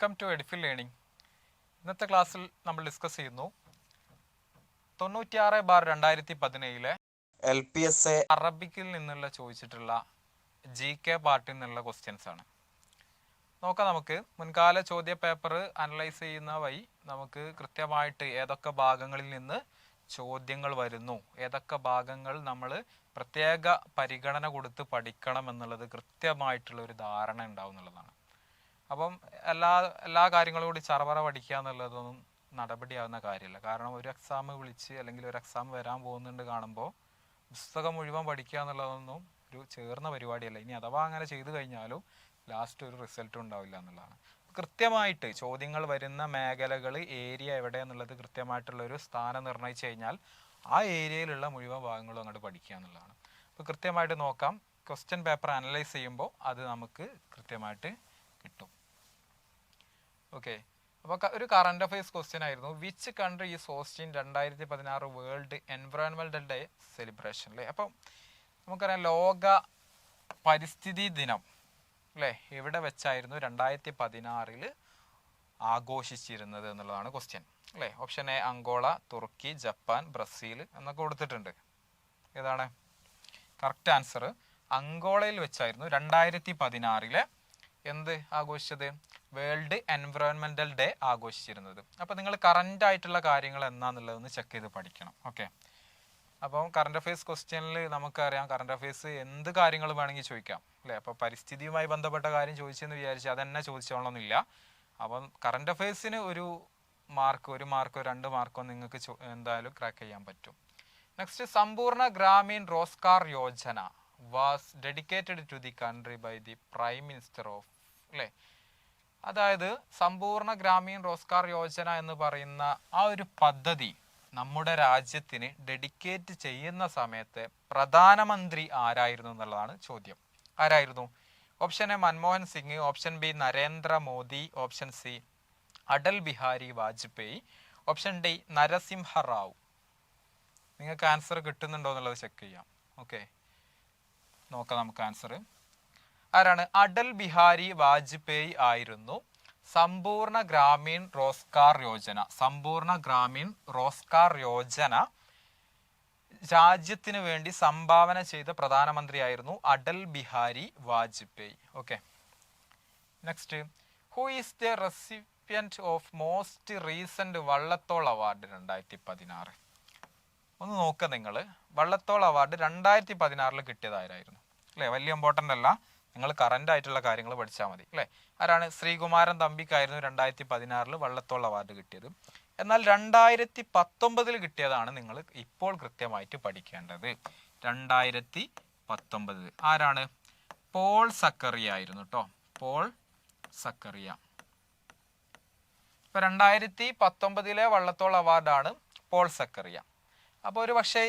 Welcome to എഡിഫിൽ learning ഇന്നത്തെ ക്ലാസ്സിൽ നമ്മൾ ഡിസ്കസ് ചെയ്യുന്നു തൊണ്ണൂറ്റിയാറ് ബാർ രണ്ടായിരത്തി പതിനേഴിലെ എൽ പി എസ് എ അറബിക്കിൽ നിന്നുള്ള ചോദിച്ചിട്ടുള്ള ജി കെ പാർട്ടിൽ നിന്നുള്ള ക്വസ്റ്റ്യൻസ് ആണ്. നോക്കാം നമുക്ക്. മുൻകാല ചോദ്യ പേപ്പർ അനലൈസ് ചെയ്യുന്ന വഴി നമുക്ക് കൃത്യമായിട്ട് ഏതൊക്കെ ഭാഗങ്ങളിൽ നിന്ന് ചോദ്യങ്ങൾ വരുന്നു ഏതൊക്കെ ഭാഗങ്ങൾ നമ്മൾ പ്രത്യേക പരിഗണന കൊടുത്ത് പഠിക്കണം എന്നുള്ളത് കൃത്യമായിട്ടുള്ള ഒരു ധാരണ ഉണ്ടാവും എന്നുള്ളതാണ്. അപ്പം എല്ലാ എല്ലാ കാര്യങ്ങളും കൂടി ചറവറ പഠിക്കുക എന്നുള്ളതൊന്നും നടപടിയാവുന്ന കാര്യമല്ല. കാരണം ഒരു എക്സാം വിളിച്ച് അല്ലെങ്കിൽ ഒരു എക്സാം വരാൻ പോകുന്നുണ്ട് കാണുമ്പോൾ പുസ്തകം മുഴുവൻ പഠിക്കുക എന്നുള്ളതൊന്നും ഒരു ചേർന്ന പരിപാടിയല്ല. ഇനി അഥവാ അങ്ങനെ ചെയ്തു കഴിഞ്ഞാലും ലാസ്റ്റ് ഒരു റിസൾട്ട് ഉണ്ടാവില്ല എന്നുള്ളതാണ്. കൃത്യമായിട്ട് ചോദ്യങ്ങൾ വരുന്ന മേഖലകൾ ഏരിയ എവിടെ എന്നുള്ളത് കൃത്യമായിട്ടുള്ള ഒരു സ്ഥാനം നിർണയിച്ചു കഴിഞ്ഞാൽ ആ ഏരിയയിലുള്ള മുഴുവൻ ഭാഗങ്ങളും അങ്ങോട്ട് പഠിക്കുക എന്നുള്ളതാണ്. അപ്പോൾ കൃത്യമായിട്ട് നോക്കാം. ക്വസ്റ്റ്യൻ പേപ്പർ അനലൈസ് ചെയ്യുമ്പോൾ അത് നമുക്ക് കൃത്യമായിട്ട് കിട്ടും. ഓക്കെ അപ്പോൾ ഒരു കറണ്ട് അഫയേഴ്സ് ക്വസ്റ്റ്യൻ ആയിരുന്നു. വിച്ച് കൺട്രി ഈസ് ഹോസ്റ്റിംഗ് രണ്ടായിരത്തി പതിനാറ് വേൾഡ് എൻവയോൺമെന്റൽ ഡേ സെലിബ്രേഷൻ അല്ലേ അപ്പം നമുക്കറിയാം ലോക പരിസ്ഥിതി ദിനം അല്ലേ എവിടെ വെച്ചായിരുന്നു രണ്ടായിരത്തി പതിനാറിൽ ആഘോഷിച്ചിരുന്നത് എന്നുള്ളതാണ് ക്വസ്റ്റ്യൻ അല്ലേ option A Angola Turkey Japan Brazil എന്നൊക്കെ കൊടുത്തിട്ടുണ്ട്. ഏതാണ്? കറക്റ്റ് ആൻസർ അങ്കോളയിൽ വെച്ചായിരുന്നു രണ്ടായിരത്തി പതിനാറിലെ എന്ത് ആഘോഷിച്ചത്? വേൾഡ് എൻവയോൺമെന്റൽ ഡേ ആഘോഷിച്ചിരുന്നത്. അപ്പോൾ നിങ്ങൾ കറന്റ് ആയിട്ടുള്ള കാര്യങ്ങൾ എന്നാന്നുള്ളതൊന്ന് ചെക്ക് ചെയ്ത് പഠിക്കണം. ഓക്കെ അപ്പോൾ കറണ്ട് അഫയേഴ്സ് ക്വസ്റ്റ്യനിൽ നമുക്കറിയാം കറണ്ട് അഫയേഴ്സ് എന്ത് കാര്യങ്ങൾ വേണമെങ്കിൽ ചോദിക്കാം. അല്ലേ? അപ്പോൾ പരിസ്ഥിതിയുമായി ബന്ധപ്പെട്ട കാര്യം ചോദിച്ചെന്ന് വിചാരിച്ച് അതെന്നെ ചോദിച്ചോളണമെന്നില്ല അപ്പം കറണ്ട് അഫയേഴ്സിന് ഒരു മാർക്ക് ഒരു മാർക്കോ രണ്ട് മാർക്കോ നിങ്ങൾക്ക് എന്തായാലും ക്രാക്ക് ചെയ്യാൻ പറ്റും. Next Sampoorna Grameen Rozgar Yojana. Was dedicated to the country by the prime minister of അല്ലേ അതായത് സമ്പൂർണ ഗ്രാമീൺ റോസ്കാർ യോജന എന്ന് പറയുന്ന ആ ഒരു പദ്ധതി നമ്മുടെ രാജ്യത്തിന് ഡെഡിക്കേറ്റ് ചെയ്യുന്ന സമയത്ത് പ്രധാനമന്ത്രി ആരായിരുന്നു എന്നുള്ളതാണ് ചോദ്യം. ആരായിരുന്നു? Option A Manmohan Singh option B Narendra Modi option C Atal Bihari Vajpayee option D Narasimha Rao. നിങ്ങൾക്ക് ആൻസർ കിട്ടുന്നുണ്ടോ എന്നുള്ളത് ചെക്ക് ചെയ്യാം. ഓക്കെ നോക്കാം നമുക്ക് ആൻസർ ആരാണ്? അടൽ ബിഹാരി വാജ്പേയി ആയിരുന്നു. സമ്പൂർണ ഗ്രാമീൺ റോസ്കാർ യോജന. സമ്പൂർണ ഗ്രാമീൺ റോസ്കാർ യോജന രാജ്യത്തിന് വേണ്ടി സംഭാവന ചെയ്ത പ്രധാനമന്ത്രിയായിരുന്നു Atal Bihari Vajpayee. Okay next who is the recipient of most recent Vallathol award രണ്ടായിരത്തി പതിനാറ്? ഒന്ന് നോക്കുക നിങ്ങൾ വള്ളത്തോൾ അവാർഡ് രണ്ടായിരത്തി പതിനാറിൽ കിട്ടിയതായിരുന്നു അല്ലേ? വലിയ ഇമ്പോർട്ടന്റ് അല്ല. നിങ്ങൾ കറന്റ് ആയിട്ടുള്ള കാര്യങ്ങൾ പഠിച്ചാൽ മതി. അല്ലേ? ആരാണ്? ശ്രീകുമാരൻ തമ്പിക്കായിരുന്നു രണ്ടായിരത്തി പതിനാറിൽ വള്ളത്തോൾ അവാർഡ് കിട്ടിയത്. എന്നാൽ രണ്ടായിരത്തി പത്തൊമ്പതിൽ കിട്ടിയതാണ് നിങ്ങൾ ഇപ്പോൾ കൃത്യമായിട്ട് പഠിക്കേണ്ടത്. രണ്ടായിരത്തി പത്തൊമ്പത് ആരാണ്? പോൾ സക്കറിയ ആയിരുന്നു കേട്ടോ പോൾ സക്കറിയ. ഇപ്പൊ രണ്ടായിരത്തി പത്തൊമ്പതിലെ വള്ളത്തോൾ അവാർഡാണ് പോൾ സക്കറിയ. അപ്പോൾ ഒരു പക്ഷേ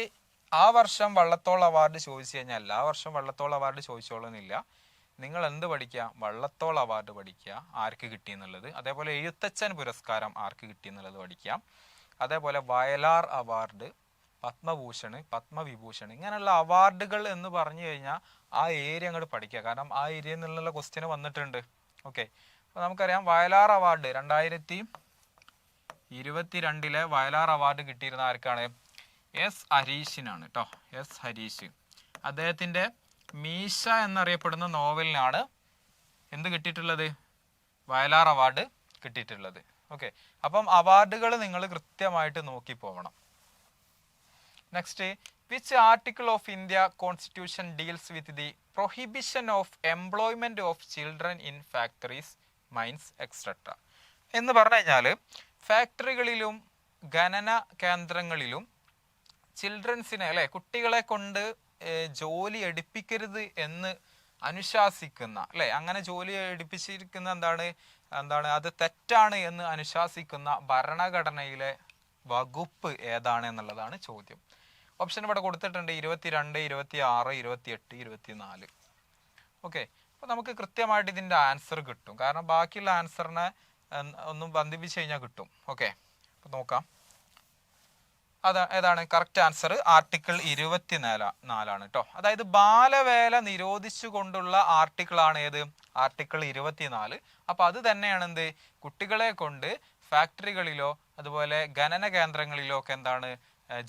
ആ വർഷം വള്ളത്തോൾ അവാർഡ് ചോദിച്ചു കഴിഞ്ഞാൽ എല്ലാ വർഷം വള്ളത്തോൾ അവാർഡ് ചോദിച്ചോളുന്നില്ല. നിങ്ങൾ എന്ത് പഠിക്കുക? വള്ളത്തോൾ അവാർഡ് പഠിക്കുക ആർക്ക് കിട്ടി എന്നുള്ളത്. അതേപോലെ എഴുത്തച്ഛൻ പുരസ്കാരം ആർക്ക് കിട്ടി എന്നുള്ളത് പഠിക്കാം അതേപോലെ വയലാർ അവാർഡ് പത്മഭൂഷൺ പത്മവിഭൂഷൺ ഇങ്ങനെയുള്ള അവാർഡുകൾ എന്ന് പറഞ്ഞു കഴിഞ്ഞാൽ ആ ഏരിയ അങ്ങോട്ട് പഠിക്കുക. കാരണം ആ ഏരിയയിൽ നിന്നുള്ള ക്വസ്റ്റ്യൻ വന്നിട്ടുണ്ട്. ഓക്കെ അപ്പോൾ നമുക്കറിയാം വയലാർ അവാർഡ് രണ്ടായിരത്തി ഇരുപത്തിരണ്ടിലെ വയലാർ അവാർഡ് കിട്ടിയിരുന്ന ആർക്കാണ്? എസ് ഹരീഷിനാണ് കേട്ടോ എസ് ഹരീഷ്. അദ്ദേഹത്തിന്റെ മീശ എന്നറിയപ്പെടുന്ന നോവലിനാണ് എന്ത് കിട്ടിയിട്ടുള്ളത്? വയലാർ അവാർഡ് കിട്ടിയിട്ടുള്ളത്. ഓക്കെ. അപ്പം അവാർഡുകൾ നിങ്ങൾ കൃത്യമായിട്ട് നോക്കി പോകണം next which article of India constitution deals with the prohibition of employment of children in factories mines etcetera എന്ന് പറഞ്ഞു കഴിഞ്ഞാൽ ഫാക്ടറികളിലും ഖനന കേന്ദ്രങ്ങളിലും ചിൽഡ്രൻസിനെ അല്ലെ? കുട്ടികളെ കൊണ്ട് ജോലി എടുപ്പിക്കരുത് എന്ന് അനുശാസിക്കുന്ന അല്ലെ? അങ്ങനെ ജോലി എടുപ്പിച്ചിരിക്കുന്ന എന്താണ് എന്താണ് അത് തെറ്റാണ് എന്ന് അനുശാസിക്കുന്ന ഭരണഘടനയിലെ വകുപ്പ് ഏതാണ് എന്നുള്ളതാണ് ചോദ്യം. ഓപ്ഷൻ ഇവിടെ കൊടുത്തിട്ടുണ്ട് ഇരുപത്തിരണ്ട് ഇരുപത്തി ആറ് ഇരുപത്തി എട്ട് ഇരുപത്തിനാല്. ഓക്കെ അപ്പോൾ നമുക്ക് കൃത്യമായിട്ട് ഇതിന്റെ ആൻസർ കിട്ടും. കാരണം ബാക്കിയുള്ള ആൻസറിനെ ഒന്നും ബന്ധിപ്പിച്ച് കഴിഞ്ഞാൽ കിട്ടും. ഓക്കെ അപ്പോൾ നോക്കാം. അതാ ഏതാണ്? കറക്റ്റ് ആൻസർ ആർട്ടിക്കിൾ ഇരുപത്തിനാല നാലാണ് കേട്ടോ അതായത് ബാലവേല നിരോധിച്ചു കൊണ്ടുള്ള ആർട്ടിക്കിൾ ആണ് ഏത്? ആർട്ടിക്കിൾ ഇരുപത്തിനാല്. അപ്പൊ അത് തന്നെയാണ് എന്ത്? കുട്ടികളെ കൊണ്ട് ഫാക്ടറികളിലോ അതുപോലെ ഖനന കേന്ദ്രങ്ങളിലോ ഒക്കെ എന്താണ്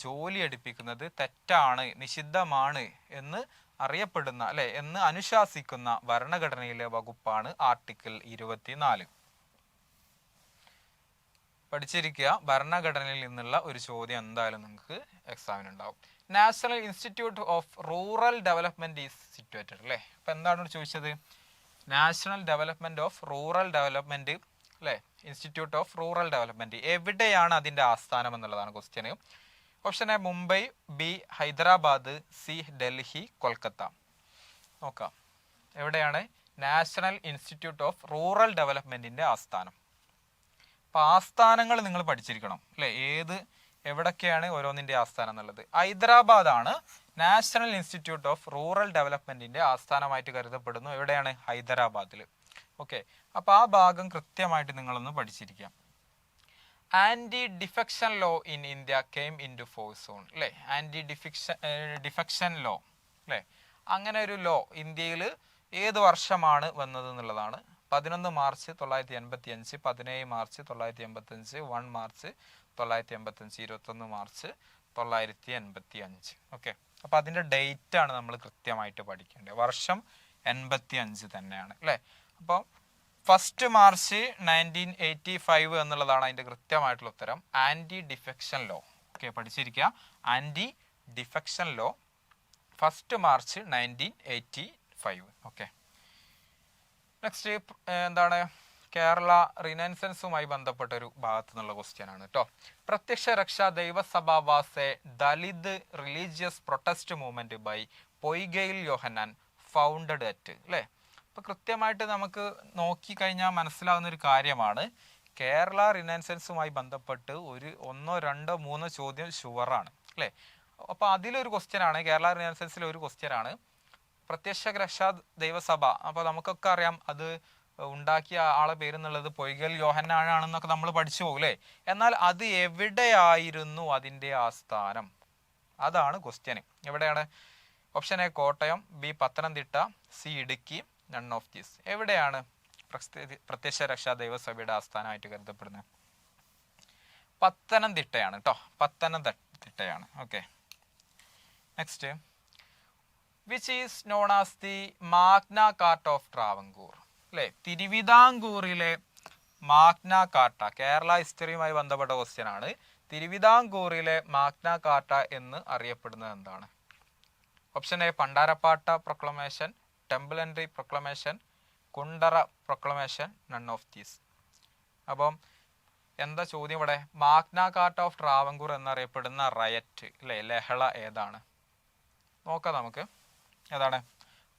ജോലി എടുപ്പിക്കുന്നത് തെറ്റാണ് നിഷിദ്ധമാണ് എന്ന് അറിയപ്പെടുന്ന അല്ലെ എന്ന് അനുശാസിക്കുന്ന ഭരണഘടനയിലെ വകുപ്പാണ് ആർട്ടിക്കിൾ ഇരുപത്തിനാല്. പഠിച്ചിരിക്കുക ഭരണഘടനയിൽ നിന്നുള്ള ഒരു ചോദ്യം എന്തായാലും നിങ്ങൾക്ക് എക്സാമിന് ഉണ്ടാവും. National institute of rural development is situated അല്ലേ? അപ്പൊ എന്താണ് ചോദിച്ചത്? National development of rural development അല്ലേ? ഇൻസ്റ്റിറ്റ്യൂട്ട് ഓഫ് റൂറൽ ഡെവലപ്മെന്റ് എവിടെയാണ് അതിന്റെ ആസ്ഥാനം എന്നുള്ളതാണ് question option A Mumbai B Hyderabad C Delhi Kolkata നോക്കാം. എവിടെയാണ്? നാഷണൽ ഇൻസ്റ്റിറ്റ്യൂട്ട് ഓഫ് റൂറൽ ഡെവലപ്മെന്റിന്റെ ആസ്ഥാനം. ആസ്ഥാനങ്ങൾ നിങ്ങൾ പഠിച്ചിരിക്കണം അല്ലെ? ഏത് എവിടൊക്കെയാണ് ഓരോന്നിന്റെ ആസ്ഥാനം എന്നുള്ളത്. ഹൈദരാബാദ് ആണ് നാഷണൽ ഇൻസ്റ്റിറ്റ്യൂട്ട് ഓഫ് റൂറൽ ഡെവലപ്മെന്റിന്റെ ആസ്ഥാനമായിട്ട് കരുതപ്പെടുന്നു. എവിടെയാണ്? ഹൈദരാബാദിൽ ഓക്കെ. അപ്പൊ ആ ഭാഗം കൃത്യമായിട്ട് നിങ്ങളൊന്ന് പഠിച്ചിരിക്കാം. Anti defection law in India came into force zone അല്ലേ? ആന്റി ഡിഫിക്ഷൻ ഡിഫെക്ഷൻ ലോ അല്ലേ? അങ്ങനെ ഒരു ലോ ഇന്ത്യയിൽ ഏത് വർഷമാണ് വന്നത് എന്നുള്ളതാണ് പതിനൊന്ന് മാർച്ച് തൊള്ളായിരത്തി എൺപത്തി അഞ്ച് പതിനേഴ് മാർച്ച് തൊള്ളായിരത്തി എൺപത്തി അഞ്ച് വൺ മാർച്ച് തൊള്ളായിരത്തി എൺപത്തി അഞ്ച് ഇരുപത്തൊന്ന് മാർച്ച് തൊള്ളായിരത്തി എൺപത്തി അഞ്ച് ഓക്കെ അപ്പൊ അതിന്റെ ഡേറ്റ് ആണ് നമ്മൾ കൃത്യമായിട്ട് പഠിക്കേണ്ടത്. വർഷം എൺപത്തി അഞ്ച് തന്നെയാണ്. അല്ലേ? അപ്പോൾ first March nineteen eighty five എന്നുള്ളതാണ് അതിന്റെ കൃത്യമായിട്ടുള്ള ഉത്തരം. Anti defection law. Okay പഠിച്ചിരിക്കുക. Anti defection law first March nineteen eighty five. Okay next എന്താണ്? കേരള റിനൻസൻസുമായി ബന്ധപ്പെട്ട ഒരു ഭാഗത്തു നിന്നുള്ള ക്വസ്റ്റ്യൻ ആണ് കേട്ടോ Prathyaksha Raksha Daivasabha was a Dalit religious protest movement by Poykayil Yohannan founded at അല്ലേ അപ്പൊ കൃത്യമായിട്ട് നമുക്ക് നോക്കി കഴിഞ്ഞാൽ മനസ്സിലാവുന്ന ഒരു കാര്യമാണ്. കേരള റിനൻസൻസുമായി ബന്ധപ്പെട്ട് ഒരു ഒന്നോ രണ്ടോ മൂന്നോ ചോദ്യം ഷുവറാണ് അല്ലേ അപ്പൊ അതിലൊരു ക്വസ്റ്റ്യൻ ആണ് കേരള റിനൻസൻസിലെ ഒരു ക്വസ്റ്റ്യൻ ആണ്. പ്രത്യക്ഷ രക്ഷാ ദൈവസഭ. അപ്പൊ നമുക്കൊക്കെ അറിയാം അത് ഉണ്ടാക്കിയ ആളെ പേരെന്നുള്ളത് പൊയ്കൽ യോഹന്നാനാണെന്നൊക്കെ നമ്മൾ പഠിച്ചു പോകൂലേ എന്നാൽ അത് എവിടെയായിരുന്നു അതിന്റെ ആസ്ഥാനം? അതാണ് ക്വസ്റ്റ്യൻ എവിടെയാണ്? Option A Kottayam B Pathanamthitta C Idukki none of these എവിടെയാണ് പ്രത്യക്ഷ രക്ഷാ ദൈവസഭയുടെ ആസ്ഥാനമായിട്ട് കരുതപ്പെടുന്നത്? പത്തനംതിട്ടയാണ് കേട്ടോ പത്തനംതിട്ടയാണ്. Okay next which is known as the Magna Carta of Travancore അല്ലെ തിരുവിതാംകൂറിലെ മാഗ്ന കാർട്ട കേരള ഹിസ്റ്ററിയുമായി ബന്ധപ്പെട്ട ക്വസ്റ്റ്യൻ ആണ്. തിരുവിതാംകൂറിലെ മാഗ്ന കാർട്ട എന്ന് അറിയപ്പെടുന്നത് എന്താണ്? Option A Pandarappatta proclamation temple entry proclamation Kundara proclamation none of these അപ്പം എന്താ ചോദ്യം ഇവിടെ? മാഗ്ന കാട്ട ഓഫ് ട്രാവങ്കൂർ എന്നറിയപ്പെടുന്ന റയറ്റ് അല്ലെ ലഹള ഏതാണ്? നോക്കാം നമുക്ക്. ഏതാണ്?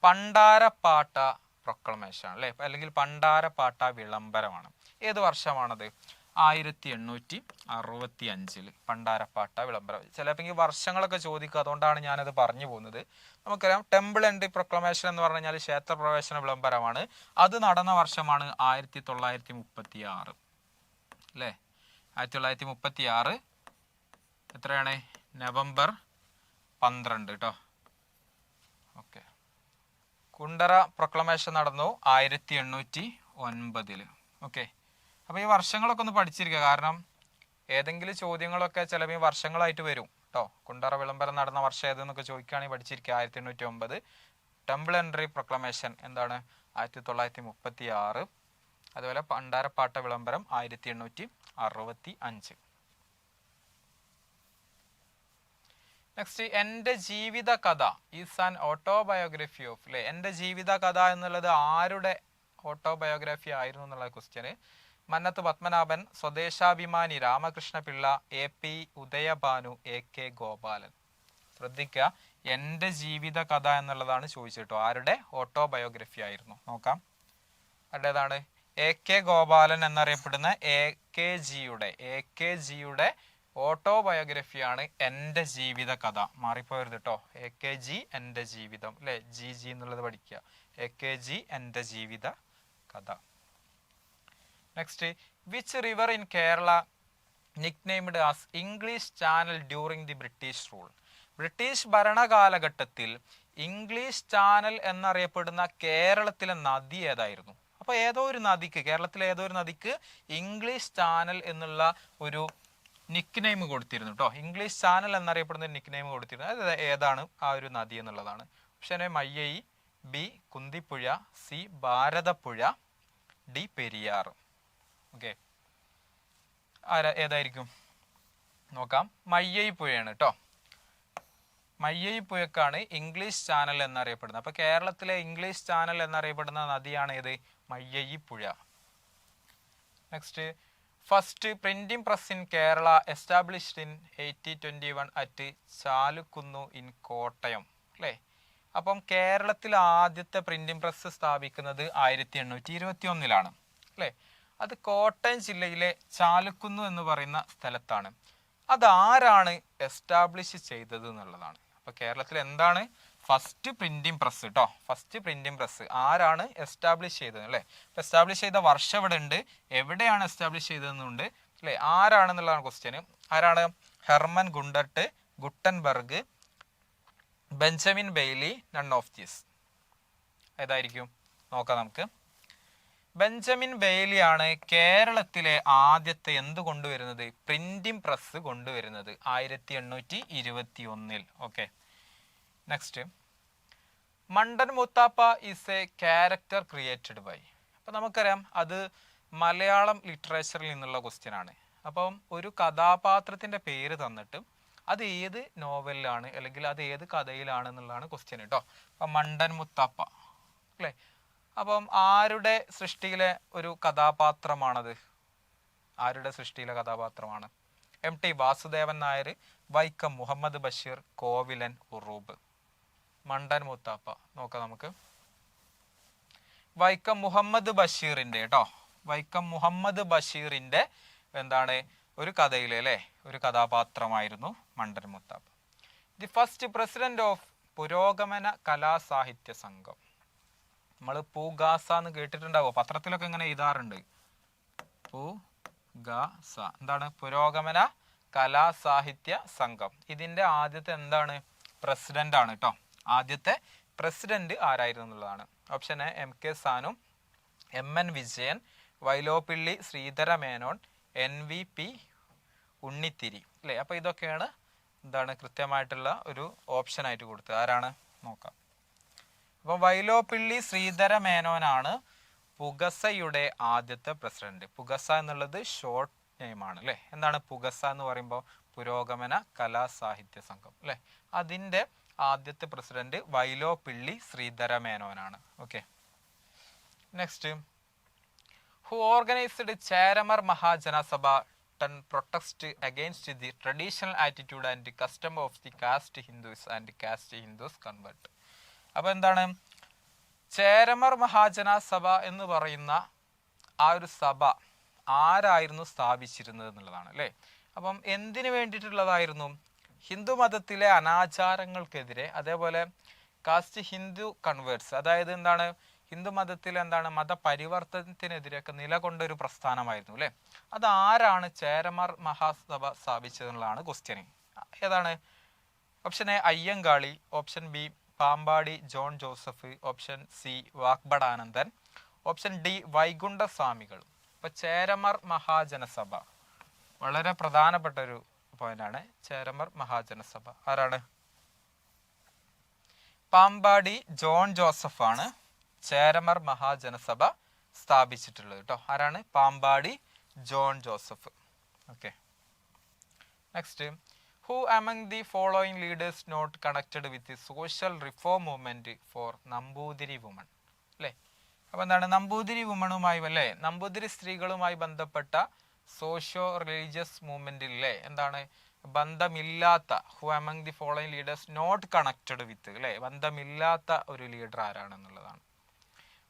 പണ്ടാരപ്പാട്ട പ്രൊക്ലമേഷൻ അല്ലെ? അല്ലെങ്കിൽ പണ്ടാരപ്പാട്ട വിളംബരമാണ്. ഏത് വർഷമാണത്? ആയിരത്തി എണ്ണൂറ്റി അറുപത്തി അഞ്ചിൽ പണ്ടാരപ്പാട്ട വിളംബരം. ചിലപ്പോൾ ഈ വർഷങ്ങളൊക്കെ ചോദിക്കുക. അതുകൊണ്ടാണ് ഞാനത് പറഞ്ഞു പോകുന്നത്. നമുക്കറിയാം ടെമ്പിൾ എൻട്രി പ്രൊക്ലമേഷൻ എന്ന് പറഞ്ഞു കഴിഞ്ഞാൽ ക്ഷേത്രപ്രവേശന വിളംബരമാണ്. അത് നടന്ന വർഷമാണ് ആയിരത്തി തൊള്ളായിരത്തി മുപ്പത്തി ആറ് അല്ലേ? ആയിരത്തി തൊള്ളായിരത്തി മുപ്പത്തി ആറ് എത്രയാണ്? നവംബർ പന്ത്രണ്ട് കേട്ടോ ഓക്കെ. കുണ്ടറ പ്രൊക്ലമേഷൻ നടന്നു ആയിരത്തി എണ്ണൂറ്റി ഒൻപതിൽ ഓക്കെ. അപ്പോൾ ഈ വർഷങ്ങളൊക്കെ ഒന്ന് പഠിച്ചിരിക്കുക. കാരണം ഏതെങ്കിലും ചോദ്യങ്ങളൊക്കെ ചിലപ്പോൾ ഈ വർഷങ്ങളായിട്ട് വരും കേട്ടോ കുണ്ടറ വിളംബരം നടന്ന വർഷം ഏതെന്നൊക്കെ ചോദിക്കുകയാണെങ്കിൽ പഠിച്ചിരിക്കുക. ആയിരത്തി എണ്ണൂറ്റി ഒമ്പത് ടെമ്പിൾ എൻട്രി പ്രൊക്ലമേഷൻ എന്താണ്? ആയിരത്തി തൊള്ളായിരത്തി മുപ്പത്തി ആറ് അതുപോലെ പണ്ടാരപ്പാട്ട വിളംബരം ആയിരത്തി എണ്ണൂറ്റി അറുപത്തി അഞ്ച് നെക്സ്റ്റ് എന്റെ ജീവിത കഥ ഈസ് ആൻ ഓട്ടോബയോഗ്രഫി ഓഫ് അല്ലേ എന്റെ ജീവിത കഥ എന്നുള്ളത് ആരുടെ ഓട്ടോബയോഗ്രഫി ആയിരുന്നു എന്നുള്ള question Mannathu Padmanabhan Swadeshabhimani Ramakrishna Pillai A P Udayabhanu A K Gopalan. ശ്രദ്ധിക്കുക എന്റെ ജീവിത കഥ എന്നുള്ളതാണ് ചോദിച്ചിട്ടോ. ആരുടെ ഓട്ടോബയോഗ്രഫി ആയിരുന്നു. നോക്കാം. അതേതാണ് എ കെ ഗോപാലൻ എന്നറിയപ്പെടുന്ന എ കെ ജിയുടെ എ കെ ജിയുടെ ഓട്ടോബയോഗ്രഫിയാണ് എന്റെ ജീവിത കഥ മാറിപ്പോയരുത് കേട്ടോ എ കെ ജി എന്റെ ജീവിതം. അല്ലെ ജി ജി എന്നുള്ളത് പഠിക്കുക. എ കെ ജി എന്റെ ജീവിത കഥ next which river in Kerala nicknamed as English channel during the British rule British ഭരണകാലഘട്ടത്തിൽ English channel എന്നറിയപ്പെടുന്ന കേരളത്തിലെ നദി ഏതായിരുന്നു? അപ്പോൾ ഏതോ ഒരു നദിക്ക് കേരളത്തിലെ ഏതോ ഒരു നദിക്ക് ഇംഗ്ലീഷ് ചാനൽ എന്നുള്ള ഒരു നിക്ക് നെയിം കൊടുത്തിരുന്നു കേട്ടോ ഇംഗ്ലീഷ് ചാനൽ എന്നറിയപ്പെടുന്ന നിക്ക് നെയിം കൊടുത്തിരുന്നു. അത് ഏതാണ്? ആ ഒരു നദി എന്നുള്ളതാണ്. Option A Mayyazhi B Kunthipuzha C Bharathapuzha D Periyar. Okay. ആരാ ഏതായിരിക്കും? നോക്കാം. മയ്യൈ പുഴയാണ് കേട്ടോ മയ്യൈ പുഴക്കാണ് ഇംഗ്ലീഷ് ചാനൽ എന്നറിയപ്പെടുന്നത്. അപ്പൊ കേരളത്തിലെ ഇംഗ്ലീഷ് ചാനൽ എന്നറിയപ്പെടുന്ന നദിയാണ് ഏത്? മയ്യൈ പുഴ. Next first printing press in Kerala established in eighty twenty one at Chalukkunnu in Kottayam അല്ലേ? അപ്പം കേരളത്തിൽ ആദ്യത്തെ പ്രിന്റിംഗ് പ്രസ് സ്ഥാപിക്കുന്നത് ആയിരത്തി എണ്ണൂറ്റി ഇരുപത്തി ഒന്നിലാണ് അല്ലേ? അത് കോട്ടയം ജില്ലയിലെ ചാലുക്കുന്ന് എന്ന് പറയുന്ന സ്ഥലത്താണ്. അതാരാണ് എസ്റ്റാബ്ലിഷ് ചെയ്തത് എന്നുള്ളതാണ്. അപ്പൊ കേരളത്തിൽ എന്താണ് ഫസ്റ്റ് പ്രിന്റിംഗ് പ്രസ് കേട്ടോ ഫസ്റ്റ് പ്രിന്റിംഗ് പ്രസ് ആരാണ് എസ്റ്റാബ്ലിഷ് ചെയ്തത് അല്ലേ? എസ്റ്റാബ്ലിഷ് ചെയ്ത വർഷം ഇവിടെ ഉണ്ട്. എവിടെയാണ് എസ്റ്റാബ്ലിഷ് ചെയ്തതെന്നുണ്ട് അല്ലേ? ആരാണെന്നുള്ളതാണ് ക്വസ്റ്റ്യൻ ആരാണ്? Hermann Gundert Gutenberg Benjamin Bailey none of these ഏതായിരിക്കും? നോക്കാം നമുക്ക്. ബെഞ്ചമിൻ ബെയ്ലിയാണ് കേരളത്തിലെ ആദ്യത്തെ എന്ത് കൊണ്ടുവരുന്നത് പ്രിന്റിംഗ് പ്രസ് കൊണ്ടുവരുന്നത്. ആയിരത്തി എണ്ണൂറ്റി ഇരുപത്തി ഒന്നിൽ okay next Mandan Muthappa is a character created by അപ്പം നമുക്കറിയാം അത് മലയാളം ലിറ്ററേച്ചറിൽ നിന്നുള്ള ക്വസ്റ്റ്യൻ ആണ്. അപ്പം ഒരു കഥാപാത്രത്തിന്റെ പേര് തന്നിട്ട് അത് ഏത് നോവലിലാണ് അല്ലെങ്കിൽ അത് ഏത് കഥയിലാണ് എന്നുള്ളതാണ് ക്വസ്റ്റ്യൻ കേട്ടോ അപ്പം മണ്ടൻ മുത്താപ്പ. അല്ലേ? അപ്പം ആരുടെ സൃഷ്ടിയിലെ ഒരു കഥാപാത്രമാണത്? ആരുടെ സൃഷ്ടിയിലെ കഥാപാത്രമാണ്? M T Vasudevan Nair Vaikom Muhammad Basheer Kovilan Uroob. മണ്ടൻ മുത്താപ്പ. നോക്കാം നമുക്ക്. വൈക്കം മുഹമ്മദ് ബഷീറിന്റെ കേട്ടോ. വൈക്കം മുഹമ്മദ് ബഷീറിന്റെ എന്താണ്? ഒരു കഥയിലെ അല്ലേ? ഒരു കഥാപാത്രമായിരുന്നു Mandan Muthappa. The first president of Purogamana Kalasahitya Sangham. നമ്മൾ പൂഗാസ എന്ന് കേട്ടിട്ടുണ്ടാവോ? പത്രത്തിലൊക്കെ ഇങ്ങനെ എഴുതാറുണ്ട്. പൂഗാസ. എന്താണ്? പുരോഗമന കലാസാഹിത്യ സംഘം. ഇതിന്റെ ആദ്യത്തെ എന്താണ്? പ്രസിഡന്റ് ആണ് കേട്ടോ. ആദ്യത്തെ പ്രസിഡന്റ് ആരായിരുന്നു എന്നുള്ളതാണ്. Option A M K Sanu M N Vijayan Vyloppilli Sreedhara Menon N V P Unnithiri. അല്ലേ? അപ്പോൾ ഇതൊക്കെയാണ് എന്താണ് കൃത്യമായിട്ടുള്ള ഒരു ഓപ്ഷൻ ആയിട്ട് കൊടുത്തത്. ആരാണ്? നോക്കാം. അപ്പൊ വൈലോപ്പിള്ളി ശ്രീധര മേനോനാണ് പുഗസയുടെ ആദ്യത്തെ പ്രസിഡന്റ്. പുഗസ എന്നുള്ളത് ഷോർട്ട് നെയിമാണ് അല്ലേ? എന്താണ് പുഗസ എന്ന് പറയുമ്പോൾ പുരോഗമന കലാ സാഹിത്യ സംഘം അല്ലേ? അതിന്റെ ആദ്യത്തെ president വൈലോ പിള്ളി Sreedhara മേനോനാണ്. Okay next who organized Cheramar Mahajanasabha to protest against the traditional attitude and custom of the caste Hindus and caste Hindus convert അപ്പൊ എന്താണ്? ചേരമർ മഹാജനസഭ എന്ന് പറയുന്ന ആ ഒരു സഭ ആരായിരുന്നു സ്ഥാപിച്ചിരുന്നത് എന്നുള്ളതാണ് അല്ലേ? അപ്പം എന്തിനു വേണ്ടിയിട്ടുള്ളതായിരുന്നു? ഹിന്ദു മതത്തിലെ അനാചാരങ്ങൾക്കെതിരെ അതേപോലെ കാസ്റ്റ് ഹിന്ദു കൺവേർട്സ് അതായത് എന്താണ്? ഹിന്ദു മതത്തിൽ എന്താണ്? മതപരിവർത്തനത്തിനെതിരെയൊക്കെ നിലകൊണ്ട ഒരു പ്രസ്ഥാനമായിരുന്നു അല്ലേ? അത് ആരാണ് ചേരമർ മഹാസഭ സ്ഥാപിച്ചതെന്നുള്ളതാണ് ക്വസ്റ്റ്യൻ ഏതാണ്? Option A Ayyankali option B Pampady John Joseph option C Vagbhatananda option D Vaikundaswamikal. ഇപ്പൊ ചേരമർ മഹാജനസഭ വളരെ പ്രധാനപ്പെട്ട ഒരു പോയിന്റാണ്. ചേരമർ മഹാജനസഭ. ആരാണ്? പാമ്പാടി ജോൺ ജോസഫ് ആണ് ചേരമർ മഹാജനസഭ സ്ഥാപിച്ചിട്ടുള്ളത് കേട്ടോ. ആരാണ്? Pampady John Joseph. Okay. Next who among the following leaders not connected with the social reform movement for Namboothiri woman അല്ലേ? അപ്പൊ എന്താണ്? നമ്പൂതിരി വുമണുമായി അല്ലേ? നമ്പൂതിരി സ്ത്രീകളുമായി ബന്ധപ്പെട്ട സോഷ്യോ റിലീജിയസ് മൂവ്മെന്റിലെ എന്താണ്? ബന്ധമില്ലാത്ത who among the following leaders not connected with അല്ലേ ബന്ധമില്ലാത്ത ഒരു ലീഡർ ആരാണെന്നുള്ളതാണ്.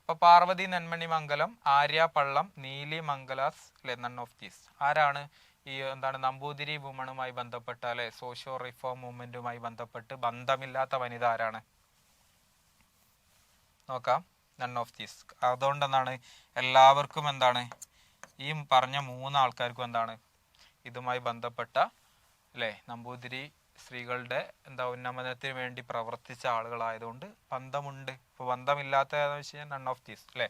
അപ്പൊ പാർവതി നന്മണി മംഗലം ആര്യ പള്ളം നീലി മംഗലാസ് അല്ലെ നൺ ഓഫ് ദീസ് ആരാണ് ഈ എന്താണ് നമ്പൂതിരി വുമണുമായി ബന്ധപ്പെട്ട അല്ലെ സോഷ്യോ റിഫോം മൂവ്മെന്റുമായി ബന്ധപ്പെട്ട് ബന്ധമില്ലാത്ത വനിത ആരാണ്? നോക്കാം. നൺ ഓഫ് ദീസ് അതുകൊണ്ട് എന്താണ് എല്ലാവർക്കും എന്താണ്? ഈ പറഞ്ഞ മൂന്ന് ആൾക്കാർക്കും എന്താണ്? ഇതുമായി ബന്ധപ്പെട്ട അല്ലേ? നമ്പൂതിരി സ്ത്രീകളുടെ എന്താ ഉന്നമനത്തിന് വേണ്ടി പ്രവർത്തിച്ച ആളുകളായതുകൊണ്ട് ബന്ധമുണ്ട്. ഇപ്പോൾ ബന്ധമില്ലാത്ത വെച്ച് കഴിഞ്ഞാൽ നൺ ഓഫ് ദീസ് അല്ലേ?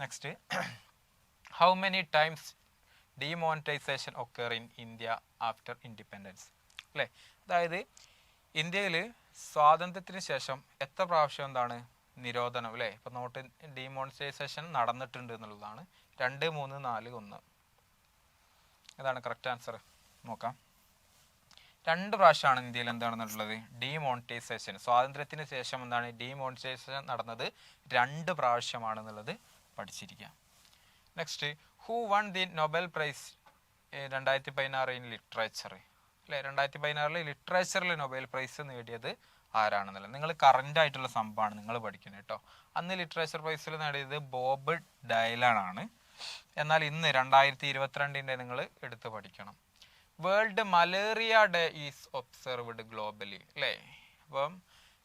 Next how many times demonetization occur in India after independence അല്ലേ? അതായത് ഇന്ത്യയിൽ സ്വാതന്ത്ര്യത്തിന് ശേഷം എത്ര പ്രാവശ്യം എന്താണ്? നിരോധനം അല്ലേ? ഇപ്പൊ നോട്ട് ഡിമോണിറ്റൈസേഷൻ നടന്നിട്ടുണ്ട് എന്നുള്ളതാണ്. രണ്ട് മൂന്ന് നാല് ഒന്ന്. ഇതാണ് കറക്റ്റ് ആൻസർ നോക്കാം. രണ്ട് പ്രാവശ്യമാണ് ഇന്ത്യയിൽ എന്താണ് നടന്നിട്ടുള്ളത് ഡിമോണിറ്റൈസേഷൻ സ്വാതന്ത്ര്യത്തിന് ശേഷം എന്താണ്? ഡിമോണിറ്റൈസേഷൻ നടന്നത് രണ്ട് പ്രാവശ്യമാണെന്നുള്ളത് പഠിച്ചിരിക്കുക. Next who won the Nobel prize രണ്ടായിരത്തി പതിനാറ് ഇൻ ലിറ്ററേച്ചർ അല്ലേ? രണ്ടായിരത്തി പതിനാറിൽ ലിറ്ററേച്ചറിൽ നൊബൽ പ്രൈസ് നേടിയത് ആരാണെന്നുള്ളത്? നിങ്ങൾ കറന്റ് ആയിട്ടുള്ള സംഭവമാണ് നിങ്ങൾ പഠിക്കുന്നത് കേട്ടോ. അന്ന് ലിറ്ററേച്ചർ പ്രൈസിൽ നേടിയത് ബോബ് ഡയലൺ ആണ്. എന്നാൽ ഇന്ന് രണ്ടായിരത്തി ഇരുപത്തിരണ്ടിന്റെ നിങ്ങൾ എടുത്ത് പഠിക്കണം. World malaria day is observed globally അല്ലേ അപ്പം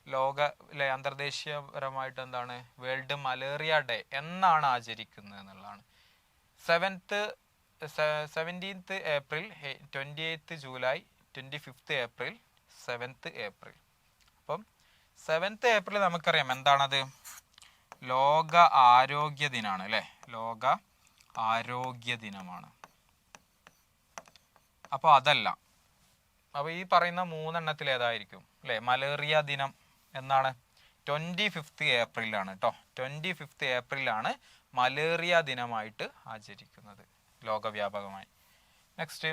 ലോക അല്ലെ അന്തർദേശീയപരമായിട്ട് എന്താണ്? വേൾഡ് മലേറിയ ഡേ എന്നാണ് ആചരിക്കുന്നത് എന്നുള്ളതാണ്. Seventh seventeenth April twenty eighth July twenty fifth April seventh April അപ്പം സെവൻത്ത് ഏപ്രിൽ നമുക്കറിയാം. എന്താണത്? ലോക ആരോഗ്യ ദിനാണ് അല്ലേ ലോക ആരോഗ്യ ദിനമാണ് അപ്പോൾ അതല്ല. അപ്പോൾ ഈ പറയുന്ന മൂന്നെണ്ണത്തിൽ ഏതായിരിക്കും? അല്ലേ? മലേറിയ ദിനം എന്നാണ്. ട്വന്റി ഫിഫ്ത്ത് ഏപ്രിലാണ് കേട്ടോ ട്വന്റി ഫിഫ്ത്ത് ഏപ്രിലാണ് മലേറിയ ദിനമായിട്ട് ആചരിക്കുന്നത് ലോകവ്യാപകമായി. Next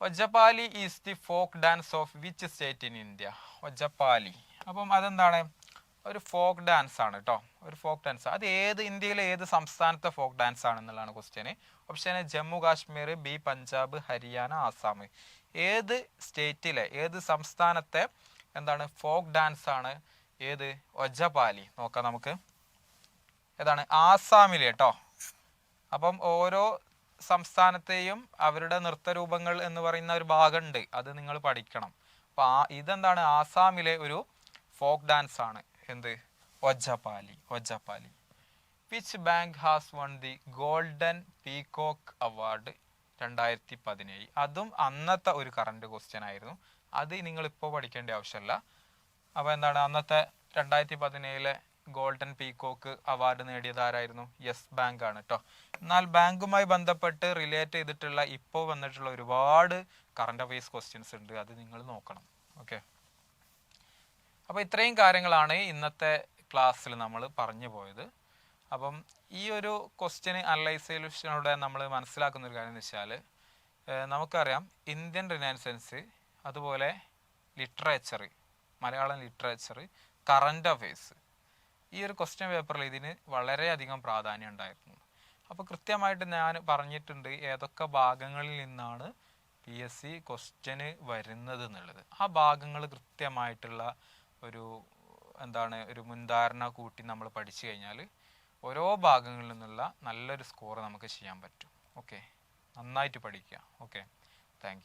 Ojapali is the folk dance of which state in India Ojapali അപ്പം അതെന്താണ്? ഒരു ഫോക്ക് ഡാൻസ് ആണ് കേട്ടോ ഒരു ഫോക്ക് ഡാൻസ് അത് ഏത് ഇന്ത്യയിലെ ഏത് സംസ്ഥാനത്തെ folk dance ആണെന്നുള്ളതാണ് question option A Jammu Kashmir B Punjab Haryana Assam ഏത് സ്റ്റേറ്റിലെ ഏത് സംസ്ഥാനത്തെ എന്താണ് ഫോക്ക് ഡാൻസ് ആണ് ഏത്? ഒജപാലി. നോക്കാം നമുക്ക്. ഏതാണ്? ആസാമിലെ കേട്ടോ അപ്പം ഓരോ സംസ്ഥാനത്തെയും അവരുടെ നൃത്തരൂപങ്ങൾ എന്ന് പറയുന്ന ഒരു ഭാഗമുണ്ട്. അത് നിങ്ങൾ പഠിക്കണം. അപ്പോൾ ആ ഇതെന്താണ്? ആസാമിലെ ഒരു ഫോക്ക് ഡാൻസ് ആണ്. എന്ത്? Ojapali Ojapali which bank has won the golden peacock award രണ്ടായിരത്തി പതിനേഴ് അതും അന്നത്തെ ഒരു കറണ്ട് ക്വസ്റ്റ്യൻ ആയിരുന്നു. അത് നിങ്ങൾ ഇപ്പോൾ പഠിക്കേണ്ട ആവശ്യമില്ല അപ്പോൾ എന്താണ്? അന്നത്തെ രണ്ടായിരത്തി പതിനേഴിലെ ഗോൾഡൻ പീകോക്ക് അവാർഡ് നേടിയത് ആരായിരുന്നു? യെസ് ബാങ്ക് ആണ് കേട്ടോ എന്നാൽ ബാങ്കുമായി ബന്ധപ്പെട്ട് റിലേറ്റ് ചെയ്തിട്ടുള്ള ഇപ്പോൾ വന്നിട്ടുള്ള ഒരുപാട് കറണ്ട് അഫയേഴ്സ് ക്വസ്റ്റ്യൻസ് ഉണ്ട്. അത് നിങ്ങൾ നോക്കണം. ഓക്കെ അപ്പോൾ ഇത്രയും കാര്യങ്ങളാണ് ഇന്നത്തെ ക്ലാസ്സിൽ നമ്മൾ പറഞ്ഞു പോയത്. അപ്പം ഈ ഒരു ക്വസ്റ്റ്യൻ അനലൈസേഷനിലൂടെ നമ്മൾ മനസ്സിലാക്കുന്ന ഒരു കാര്യം എന്ന് വെച്ചാൽ നമുക്കറിയാം ഇന്ത്യൻ റിനൈസൻസ് അതുപോലെ literature Malayalam literature current affairs ഈ ഒരു ക്വസ്റ്റ്യൻ പേപ്പറിൽ ഇതിന് വളരെയധികം പ്രാധാന്യം ഉണ്ടായിരുന്നു. അപ്പോൾ കൃത്യമായിട്ട് ഞാൻ പറഞ്ഞിട്ടുണ്ട് ഏതൊക്കെ ഭാഗങ്ങളിൽ നിന്നാണ് പി എസ് സി ക്വസ്റ്റ്യന് വരുന്നത് എന്നുള്ളത്. ആ ഭാഗങ്ങൾ കൃത്യമായിട്ടുള്ള ഒരു എന്താണ് ഒരു മുൻധാരണ കൂട്ടി നമ്മൾ പഠിച്ചു കഴിഞ്ഞാൽ ഓരോ ഭാഗങ്ങളിൽ നിന്നുള്ള നല്ലൊരു സ്കോർ നമുക്ക് ചെയ്യാൻ പറ്റും. ഓക്കെ നന്നായിട്ട് പഠിക്കുക. Okay thank